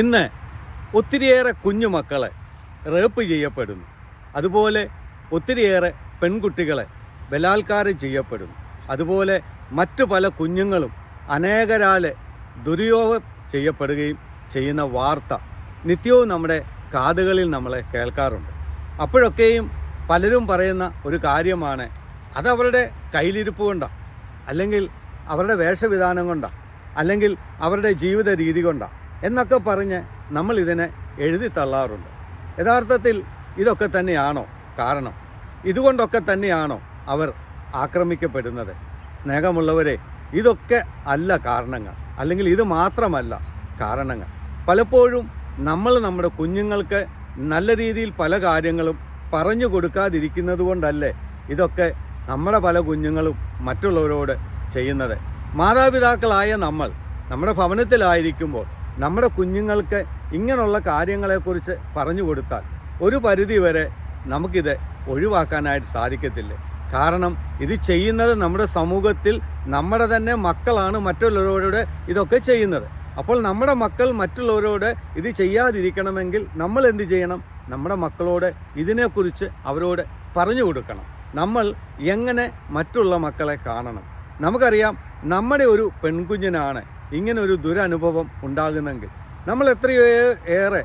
ഇന്ന് ഒത്തിരിയേറെ കുഞ്ഞുമക്കളെ റേപ്പ് ചെയ്യപ്പെടുന്നു. അതുപോലെ ഒത്തിരിയേറെ പെൺകുട്ടികളെ ബലാത്കാരം ചെയ്യപ്പെടുന്നു. അതുപോലെ മറ്റു പല കുഞ്ഞുങ്ങളും അനേകരാലെ ദുര്യോഗം ചെയ്യപ്പെടുകയും ചെയ്യുന്ന വാർത്ത നിത്യവും നമ്മുടെ കാതുകളിൽ നമ്മളെ കേൾക്കാറുണ്ട്. അപ്പോഴൊക്കെയും പലരും പറയുന്ന ഒരു കാര്യമാണ് അതവരുടെ കയ്യിലിരിപ്പ് കൊണ്ടാണ് അല്ലെങ്കിൽ അവരുടെ വേഷവിധാനം കൊണ്ടാണ് അല്ലെങ്കിൽ അവരുടെ ജീവിത രീതി കൊണ്ടാണ് എന്നൊക്കെ പറഞ്ഞ് നമ്മൾ ഇതിനെ എഴുതി തള്ളാറുണ്ട്. യഥാർത്ഥത്തിൽ ഇതൊക്കെ തന്നെയാണോ കാരണം? ഇതുകൊണ്ടൊക്കെ തന്നെയാണോ അവർ ആക്രമിക്കപ്പെടുന്നത്? സ്നേഹമുള്ളവരെ ഇതൊക്കെ അല്ല കാരണങ്ങൾ. അല്ലെങ്കിൽ ഇത് മാത്രമല്ല കാരണങ്ങൾ. പലപ്പോഴും നമ്മൾ നമ്മുടെ കുഞ്ഞുങ്ങൾക്ക് നല്ല രീതിയിൽ പല കാര്യങ്ങളും പറഞ്ഞു കൊടുക്കാതിരിക്കുന്നത് കൊണ്ടല്ലേ ഇതൊക്കെ നമ്മുടെ പല കുഞ്ഞുങ്ങളും മറ്റുള്ളവരോട് ചെയ്യുന്നത്. മാതാപിതാക്കളായ നമ്മൾ നമ്മുടെ ഭവനത്തിലായിരിക്കുമ്പോൾ നമ്മുടെ കുഞ്ഞുങ്ങൾക്ക് ഇങ്ങനെയുള്ള കാര്യങ്ങളെക്കുറിച്ച് പറഞ്ഞു കൊടുത്താൽ ഒരു പരിധി വരെ നമുക്കിത് ഒഴിവാക്കാനായിട്ട് സാധിക്കത്തില്ലേ. കാരണം ഇത് ചെയ്യുന്നത് നമ്മുടെ സമൂഹത്തിൽ നമ്മുടെ തന്നെ മക്കളാണ് മറ്റുള്ളവരോട് ഇതൊക്കെ ചെയ്യുന്നത്. അപ്പോൾ നമ്മുടെ മക്കൾ മറ്റുള്ളവരോട് ഇത് ചെയ്യാതിരിക്കണമെങ്കിൽ നമ്മൾ എന്ത് ചെയ്യണം? നമ്മുടെ മക്കളോട് ഇതിനെക്കുറിച്ച് അവരോട് പറഞ്ഞു കൊടുക്കണം. നമ്മൾ എങ്ങനെ മറ്റുള്ള മക്കളെ കാണണം? നമുക്കറിയാം നമ്മുടെ ഒരു പെൺകുഞ്ഞിനാണ് ഇങ്ങനെ ഒരു ദുരനുഭവം ഉണ്ടാകുന്നെങ്കിൽ നമ്മൾ എത്രയോ ഏറെ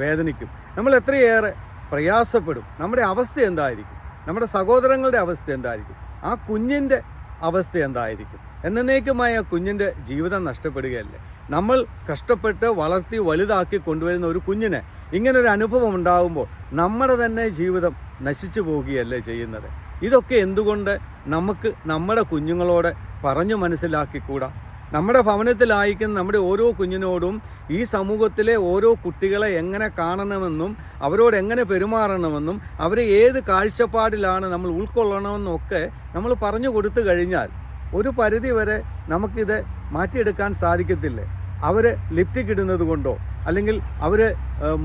വേദനിക്കും. നമ്മൾ എത്രയേറെ പ്രയാസപ്പെടും. നമ്മുടെ അവസ്ഥ എന്തായിരിക്കും? നമ്മുടെ സഹോദരങ്ങളുടെ അവസ്ഥ എന്തായിരിക്കും? ആ കുഞ്ഞിന്റെ അവസ്ഥ എന്തായിരിക്കും? എന്നേക്കുമായ കുഞ്ഞിന്റെ ജീവിതം നഷ്ടപ്പെടുകയല്ലേ? നമ്മൾ കഷ്ടപ്പെട്ട് വളർത്തി വലുതാക്കി കൊണ്ടുവരുന്ന ഒരു കുഞ്ഞിനെ ഇങ്ങനൊരു അനുഭവം ഉണ്ടാകുമ്പോൾ നമ്മുടെ തന്നെ ജീവിതം നശിച്ചു പോവുകയല്ലേ ചെയ്യുന്നത്? ഇതൊക്കെ എന്തുകൊണ്ട് നമുക്ക് നമ്മുടെ കുഞ്ഞുങ്ങളോട് പറഞ്ഞു മനസ്സിലാക്കിക്കൂടാ? നമ്മുടെ ഭവനത്തിലായിരിക്കുന്ന നമ്മുടെ ഓരോ കുഞ്ഞിനോടും ഈ സമൂഹത്തിലെ ഓരോ കുട്ടികളെ എങ്ങനെ കാണണമെന്നും അവരോട് എങ്ങനെ പെരുമാറണമെന്നും അവരെ ഏത് കാഴ്ചപ്പാടിലാണ് നമ്മൾ ഉൾക്കൊള്ളണമെന്നൊക്കെ നമ്മൾ പറഞ്ഞു കൊടുത്തു കഴിഞ്ഞാൽ ഒരു പരിധി വരെ നമുക്കിത് മാറ്റിയെടുക്കാൻ സാധിക്കത്തില്ലേ? അവർ ലിപ്റ്റിക് ഇടുന്നത് കൊണ്ടോ? അല്ലെങ്കിൽ അവർ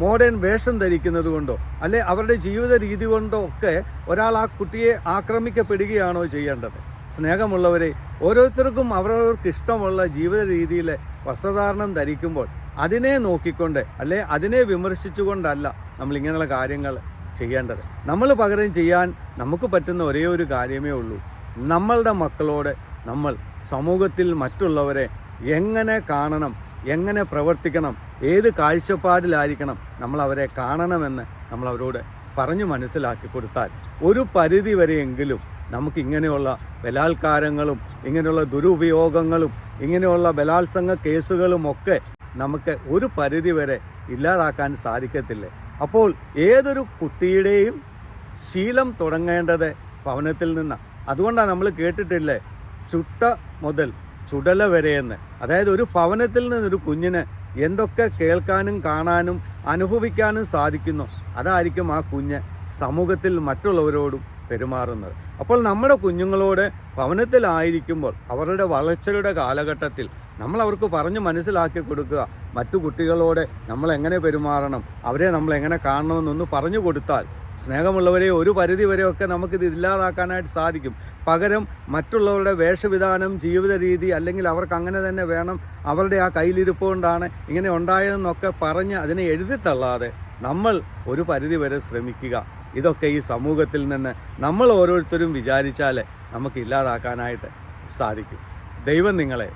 മോഡേൺ വേഷം ധരിക്കുന്നത് കൊണ്ടോ അല്ലെ അവരുടെ ജീവിത രീതി കൊണ്ടോ ഒക്കെ ഒരാൾ ആ കുട്ടിയെ ആക്രമിക്കപ്പെടുകയാണോ ചെയ്യേണ്ടത്? സ്നേഹമുള്ളവരെ ഓരോരുത്തർക്കും അവരവർക്ക് ഇഷ്ടമുള്ള ജീവിത രീതിയിലെ വസ്ത്രധാരണം ധരിക്കുമ്പോൾ അതിനെ നോക്കിക്കൊണ്ട് അല്ലെ അതിനെ വിമർശിച്ചുകൊണ്ടല്ല നമ്മൾ ഇങ്ങനെയുള്ള കാര്യങ്ങൾ ചെയ്യേണ്ടത്. നമ്മൾ പകരം ചെയ്യാൻ നമുക്ക് പറ്റുന്ന ഒരേ ഒരു കാര്യമേ ഉള്ളൂ. നമ്മളുടെ മക്കളോട് നമ്മൾ സമൂഹത്തിൽ മറ്റുള്ളവരെ എങ്ങനെ കാണണം എങ്ങനെ പ്രവർത്തിക്കണം ഏത് കാഴ്ചപ്പാടിലായിരിക്കണം നമ്മൾ അവരെ കാണണമെന്ന് നമ്മൾ അവരോട് പറഞ്ഞു മനസ്സിലാക്കി കൊടുത്താൽ ഒരു പരിധി വരെയെങ്കിലും നമുക്ക് ഇങ്ങനെയുള്ള ബലാത്കാരങ്ങളും ഇങ്ങനെയുള്ള ദുരുപയോഗങ്ങളും ഇങ്ങനെയുള്ള ബലാത്സംഗ കേസുകളും ഒക്കെ നമുക്ക് ഒരു പരിധി വരെ ഇല്ലാതാക്കാൻ സാധിക്കത്തില്ലേ. അപ്പോൾ ഏതൊരു കുട്ടിയുടെയും ശീലം തുടങ്ങേണ്ടത് ഭവനത്തിൽ നിന്ന്. അതുകൊണ്ടാണ് നമ്മൾ കേട്ടിട്ടില്ലേ? ചുട്ട മുതൽ ചുടല വരെയെന്ന്. അതായത് ഒരു ഭവനത്തിൽ നിന്നൊരു കുഞ്ഞിന് എന്തൊക്കെ കേൾക്കാനും കാണാനും അനുഭവിക്കാനും സാധിക്കുന്നു അതായിരിക്കും ആ കുഞ്ഞ് സമൂഹത്തിൽ മറ്റുള്ളവരോടും പെരുമാറുന്നത്. അപ്പോൾ നമ്മുടെ കുഞ്ഞുങ്ങളോട് ഭവനത്തിലായിരിക്കുമ്പോൾ അവരുടെ വളർച്ചയുടെ കാലഘട്ടത്തിൽ നമ്മൾ അവർക്ക് പറഞ്ഞ് മനസ്സിലാക്കി കൊടുക്കുക. മറ്റു കുട്ടികളോട് നമ്മൾ എങ്ങനെ പെരുമാറണം? അവരെ നമ്മൾ എങ്ങനെ കാണണമെന്നൊന്ന് പറഞ്ഞു കൊടുത്താൽ സ്നേഹമുള്ളവരെ ഒരു പരിധി വരെയൊക്കെ നമുക്കിത് ഇല്ലാതാക്കാനായിട്ട് സാധിക്കും. പകരം മറ്റുള്ളവരുടെ വേഷവിധാനം ജീവിത രീതി അല്ലെങ്കിൽ അവർക്ക് അങ്ങനെ തന്നെ വേണം അവരുടെ ആ കയ്യിലിരിപ്പ് കൊണ്ടാണ് ഇങ്ങനെ ഉണ്ടായതെന്നൊക്കെ പറഞ്ഞ് അതിനെ എഴുതിത്തള്ളാതെ നമ്മൾ ഒരു പരിധി വരെ ശ്രമിക്കുക. ഇതൊക്കെ ഈ സമൂഹത്തിൽ നിന്ന് നമ്മൾ ഓരോരുത്തരും വിചാരിച്ചാൽ നമുക്ക് ഇല്ലാതാക്കാനായിട്ട് സാധിക്കും. ദൈവം നിങ്ങളെ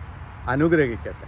അനുഗ്രഹിക്കട്ടെ.